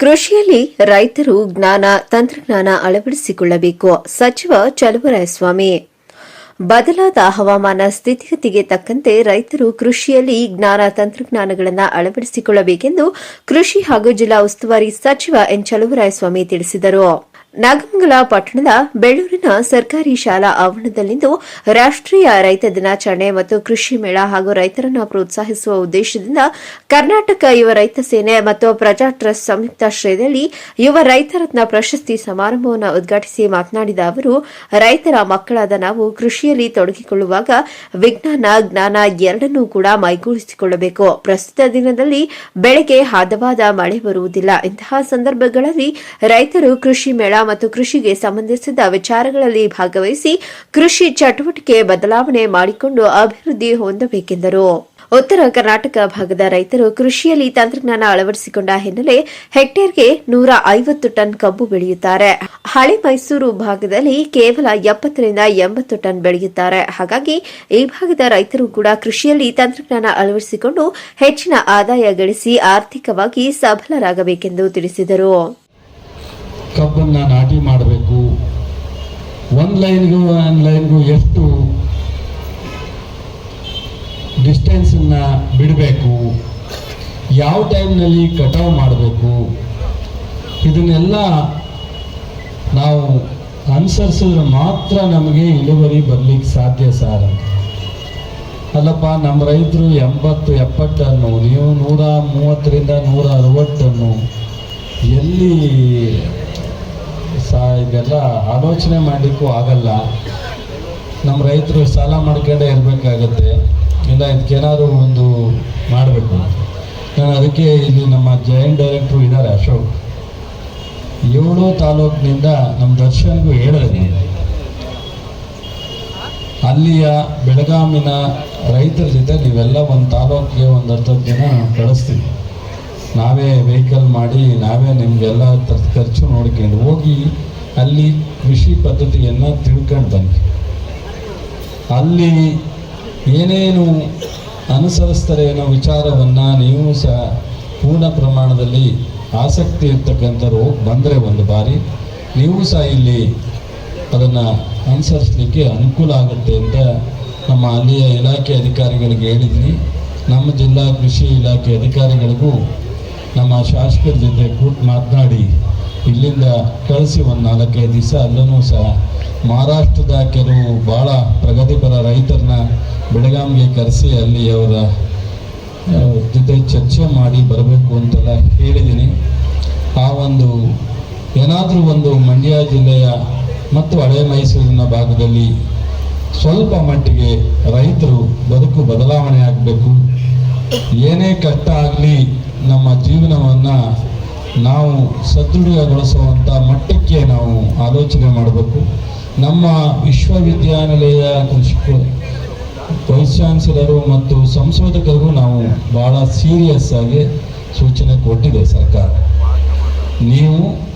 ಕೃಷಿಯಲ್ಲಿ ರೈತರು ಜ್ಞಾನ, ತಂತ್ರಜ್ಞಾನ ಅಳವಡಿಸಿಕೊಳ್ಳಬೇಕು. ಸಚಿವ ಚಲುವರಾಯಸ್ವಾಮಿ. ಬದಲಾದ ಹವಾಮಾನ ಸ್ಥಿತಿಗತಿಗೆ ತಕ್ಕಂತೆ ರೈತರು ಕೃಷಿಯಲ್ಲಿ ಜ್ಞಾನ, ತಂತ್ರಜ್ಞಾನಗಳನ್ನು ಅಳವಡಿಸಿಕೊಳ್ಳಬೇಕೆಂದು ಕೃಷಿ ಹಾಗೂ ಜಿಲ್ಲಾ ಉಸ್ತುವಾರಿ ಸಚಿವ ಎನ್. ಚಲುವರಾಯಸ್ವಾಮಿ ತಿಳಿಸಿದರು. ನಾಗಮಂಗಲ ಪಟ್ಟಣದ ಬೆಳ್ಳೂರಿನ ಸರ್ಕಾರಿ ಶಾಲಾ ಆವರಣದಲ್ಲಿಂದು ರಾಷ್ಟೀಯ ರೈತ ದಿನಾಚರಣೆ ಮತ್ತು ಕೃಷಿ ಮೇಳ ಹಾಗೂ ರೈತರನ್ನು ಪ್ರೋತ್ಸಾಹಿಸುವ ಉದ್ದೇಶದಿಂದ ಕರ್ನಾಟಕ ಯುವ ರೈತ ಸೇನೆ ಮತ್ತು ಪ್ರಜಾ ಟ್ರಸ್ಟ್ ಸಂಯುಕ್ತಾಶ್ರಯದಲ್ಲಿ ಯುವ ರೈತರತ್ನ ಪ್ರಶಸ್ತಿ ಸಮಾರಂಭವನ್ನು ಉದ್ಘಾಟಿಸಿ ಮಾತನಾಡಿದ ಅವರು, ರೈತರ ಮಕ್ಕಳಾದ ನಾವು ಕೃಷಿಯಲ್ಲಿ ತೊಡಗಿಕೊಳ್ಳುವಾಗ ವಿಜ್ಞಾನ, ಜ್ಞಾನ ಎರಡನ್ನೂ ಕೂಡ ಮೈಗೂಡಿಸಿಕೊಳ್ಳಬೇಕು. ಪ್ರಸ್ತುತ ದಿನದಲ್ಲಿ ಬೆಳೆಗೆ ಹದವಾದ ಮಳೆ ಬರುವುದಿಲ್ಲ. ಇಂತಹ ಸಂದರ್ಭಗಳಲ್ಲಿ ರೈತರು ಕೃಷಿ ಮೇಳ ಮತ್ತು ಕೃಷಿಗೆ ಸಂಬಂಧಿಸಿದ ವಿಚಾರಗಳಲ್ಲಿ ಭಾಗವಹಿಸಿ ಕೃಷಿ ಚಟುವಟಿಕೆ ಬದಲಾವಣೆ ಮಾಡಿಕೊಂಡು ಅಭಿವೃದ್ಧಿ ಹೊಂದಬೇಕೆಂದರು. ಉತ್ತರ ಕರ್ನಾಟಕ ಭಾಗದ ರೈತರು ಕೃಷಿಯಲ್ಲಿ ತಂತ್ರಜ್ಞಾನ ಅಳವಡಿಸಿಕೊಂಡ ಹಿನ್ನೆಲೆ ಹೆಕ್ಟೇರ್ಗೆ ನೂರ ಐವತ್ತು ಟನ್ ಕಬ್ಬು ಬೆಳೆಯುತ್ತಾರೆ. ಹಳೆ ಮೈಸೂರು ಭಾಗದಲ್ಲಿ ಕೇವಲ ಎಪ್ಪತ್ತರಿಂದ ಎಂಬತ್ತು ಟನ್ ಬೆಳೆಯುತ್ತಾರೆ. ಹಾಗಾಗಿ ಈ ಭಾಗದ ರೈತರು ಕೂಡ ಕೃಷಿಯಲ್ಲಿ ತಂತ್ರಜ್ಞಾನ ಅಳವಡಿಸಿಕೊಂಡು ಹೆಚ್ಚಿನ ಆದಾಯ ಗಳಿಸಿ ಆರ್ಥಿಕವಾಗಿ ಸಬಲರಾಗಬೇಕೆಂದು ತಿಳಿಸಿದರು. ಕಬ್ಬನ್ನು ನಾಟಿ ಮಾಡಬೇಕು. ಒಂದು ಲೈನ್ಗೂ ಒಂದು ಲೈನ್ಗೂ ಎಷ್ಟು ಡಿಸ್ಟೆನ್ಸನ್ನು ಬಿಡಬೇಕು. ಯಾವ ಟೈಮ್ನಲ್ಲಿ ಕಟಾವು ಮಾಡಬೇಕು. ಇದನ್ನೆಲ್ಲ ನಾವು ಅನುಸರಿಸಿದ್ರೆ ಮಾತ್ರ ನಮಗೆ ಇಳುವರಿ ಬರಲಿಕ್ಕೆ ಸಾಧ್ಯ ಸರ್ ಅಲ್ಲಪ್ಪ ನಮ್ಮ ರೈತರು ಎಂಬತ್ತು ಎಪ್ಪತ್ತು ಟನ್ನು ನೀವು ನೂರ ಮೂವತ್ತರಿಂದ ನೂರ ಅರವತ್ತು ಟನ್ನು ಎಲ್ಲಿ ಇದೆಲ್ಲ ಆಲೋಚನೆ ಮಾಡಲಿಕ್ಕೂ ಆಗಲ್ಲ. ನಮ್ಮ ರೈತರು ಸಾಲ ಮಾಡ್ಕೊಂಡೇ ಇರಬೇಕಾಗತ್ತೆ. ಇಲ್ಲ ಇದಕ್ಕೇನಾದ್ರು ಒಂದು ಮಾಡಬೇಕು. ನಾನು ಅದಕ್ಕೆ ಇಲ್ಲಿ ನಮ್ಮ ಜಾಯಿಂಟ್ ಡೈರೆಕ್ಟ್ರು ಇದ್ದಾರೆ ಅಶೋಕ್. ಏಳು ತಾಲೂಕಿನಿಂದ ನಮ್ಮ ದರ್ಶನ್ಗೂ ಹೇಳಿದೆ ಅಲ್ಲಿಯ ಬೆಳಗಾಮಿನ ರೈತರ ಜೊತೆ ನೀವೆಲ್ಲ ಒಂದು ತಾಲೂಕಿಗೆ ಒಂದು ಹತ್ತು ಜನ ಕಳಿಸ್ತೀವಿ. ನಾವೇ ವೆಹಿಕಲ್ ಮಾಡಿ, ನಾವೇ ನಿಮಗೆಲ್ಲ ಖರ್ಚು ನೋಡ್ಕೊಂಡು ಹೋಗಿ ಅಲ್ಲಿ ಕೃಷಿ ಪದ್ಧತಿಯನ್ನು ತಿಳ್ಕೊಂಡು ಅಲ್ಲಿ ಏನೇನು ಅನುಸರಿಸ್ತಾರೆ ಅನ್ನೋ ವಿಚಾರವನ್ನು ನೀವು ಸಹ ಪೂರ್ಣ ಪ್ರಮಾಣದಲ್ಲಿ ಆಸಕ್ತಿ ಇರ್ತಕ್ಕಂಥವ್ರು ಬಂದರೆ ಒಂದು ಬಾರಿ. ನೀವು ಸಹ ಇಲ್ಲಿ ಅದನ್ನು ಅನುಸರಿಸಲಿಕ್ಕೆ ಅನುಕೂಲ ಆಗುತ್ತೆ ಅಂತ ನಮ್ಮ ಅಲ್ಲಿಯ ಇಲಾಖೆ ಅಧಿಕಾರಿಗಳಿಗೆ ಹೇಳಿದ್ವಿ ನಮ್ಮ ಜಿಲ್ಲಾ ಕೃಷಿ ಇಲಾಖೆ ಅಧಿಕಾರಿಗಳಿಗೂ ನಮ್ಮ ಶಾಸಕರ ಜೊತೆ ಕೂತು ಮಾತನಾಡಿ ಇಲ್ಲಿಂದ ಕಳಿಸಿ ಒಂದು ನಾಲ್ಕೈದು ದಿವಸ ಅಲ್ಲೂ ಸಹ ಮಹಾರಾಷ್ಟ್ರದ ಕೆಲವು ಭಾಳ ಪ್ರಗತಿಪರ ರೈತರನ್ನ ಬೆಳಗಾವಿಗೆ ಕರೆಸಿ ಅಲ್ಲಿ ಅವರ ಜೊತೆ ಚರ್ಚೆ ಮಾಡಿ ಬರಬೇಕು ಅಂತೆಲ್ಲ ಹೇಳಿದ್ದೀನಿ. ಆ ಒಂದು ಏನಾದರೂ ಒಂದು ಮಂಡ್ಯ ಜಿಲ್ಲೆಯ ಮತ್ತು ಹಳೆ ಮೈಸೂರಿನ ಭಾಗದಲ್ಲಿ ಸ್ವಲ್ಪ ಮಟ್ಟಿಗೆ ರೈತರು ಬದುಕು ಬದಲಾವಣೆ ಆಗಬೇಕು. ಏನೇ ಕಷ್ಟ ಆಗಲಿ ನಮ್ಮ ಜೀವನವನ್ನು ನಾವು ಸದೃಢಗೊಳಿಸುವಂಥ ಮಟ್ಟಕ್ಕೆ ನಾವು ಆಲೋಚನೆ ಮಾಡಬೇಕು. ನಮ್ಮ ವಿಶ್ವವಿದ್ಯಾನಿಲಯ ವೈಸ್ ಚಾನ್ಸಲರು ಮತ್ತು ಸಂಶೋಧಕರಿಗೂ ನಾವು ಭಾಳ ಸೀರಿಯಸ್ ಆಗಿ ಸೂಚನೆ ಕೊಟ್ಟಿದೆ ಸರ್ಕಾರ. ನೀವು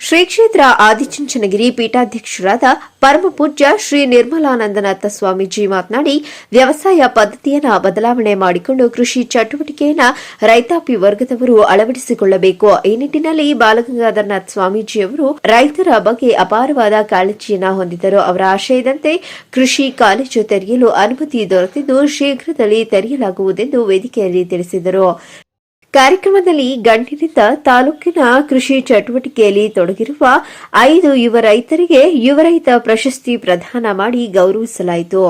ಶ್ರೀ ಕ್ಷೇತ್ರ ಆದಿಚುಂಚನಗಿರಿ ಪೀಠಾಧ್ಯಕ್ಷರಾದ ಪರಮಪೂಜ್ಯ ಶ್ರೀ ನಿರ್ಮಲಾನಂದನಾಥ ಸ್ವಾಮೀಜಿ ಮಾತನಾಡಿ, ವ್ಯವಸಾಯ ಪದ್ಧತಿಯನ್ನ ಬದಲಾವಣೆ ಮಾಡಿಕೊಂಡು ಕೃಷಿ ಚಟುವಟಿಕೆಯನ್ನು ರೈತಾಪಿ ವರ್ಗದವರು ಅಳವಡಿಸಿಕೊಳ್ಳಬೇಕು. ಈ ನಿಟ್ಟಿನಲ್ಲಿ ಬಾಲಗಂಗಾಧರನಾಥ್ ಸ್ವಾಮೀಜಿಯವರು ರೈತರ ಬಗ್ಗೆ ಅಪಾರವಾದ ಕಾಳಜಿಯನ್ನು ಹೊಂದಿದ್ದರು. ಅವರ ಆಶಯದಂತೆ ಕೃಷಿ ಕಾಲೇಜು ತೆರೆಯಲು ಅನುಮತಿ ದೊರೆತಿದ್ದು ಶೀಘ್ರದಲ್ಲಿ ತೆರೆಯಲಾಗುವುದೆಂದು ವೇದಿಕೆಯಲ್ಲಿ ತಿಳಿಸಿದರು. ಕಾರ್ಯಕ್ರಮದಲ್ಲಿ ಗಂಟಿನಿಂದ ತಾಲೂಕಿನ ಕೃಷಿ ಚಟುವಟಿಕೆಯಲ್ಲಿ ತೊಡಗಿರುವ ಐದು ಯುವ ರೈತರಿಗೆ ಯುವ ರೈತ ಪ್ರಶಸ್ತಿ ಪ್ರದಾನ ಮಾಡಿ ಗೌರವಿಸಲಾಯಿತು.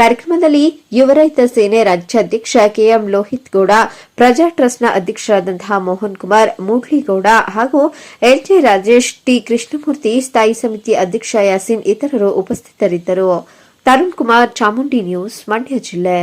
ಕಾರ್ಯಕ್ರಮದಲ್ಲಿ ಯುವ ರೈತ ಸೇನೆ ರಾಜ್ಯಾಧ್ಯಕ್ಷ ಕೆಎಂ ಲೋಹಿತ್ ಗೌಡ, ಪ್ರಜಾ ಟ್ರಸ್ಟ್ನ ಅಧ್ಯಕ್ಷರಾದಂತಹ ಮೋಹನ್ ಕುಮಾರ್ ಮೂಡ್ಲಿಗೌಡ ಹಾಗೂ ಎಲ್ಜೆ ರಾಜೇಶ್, ಟಿ ಕೃಷ್ಣಮೂರ್ತಿ, ಸ್ಥಾಯಿ ಸಮಿತಿ ಅಧ್ಯಕ್ಷ ಯಾಸಿನ್ ಇತರರು ಉಪಸ್ಥಿತರಿದ್ದರು. ತರುಣ್ ಕುಮಾರ್ ಚಾಮುಂಡಿ ನ್ಯೂಸ್, ಮಂಡ್ಯ ಜಿಲ್ಲೆ.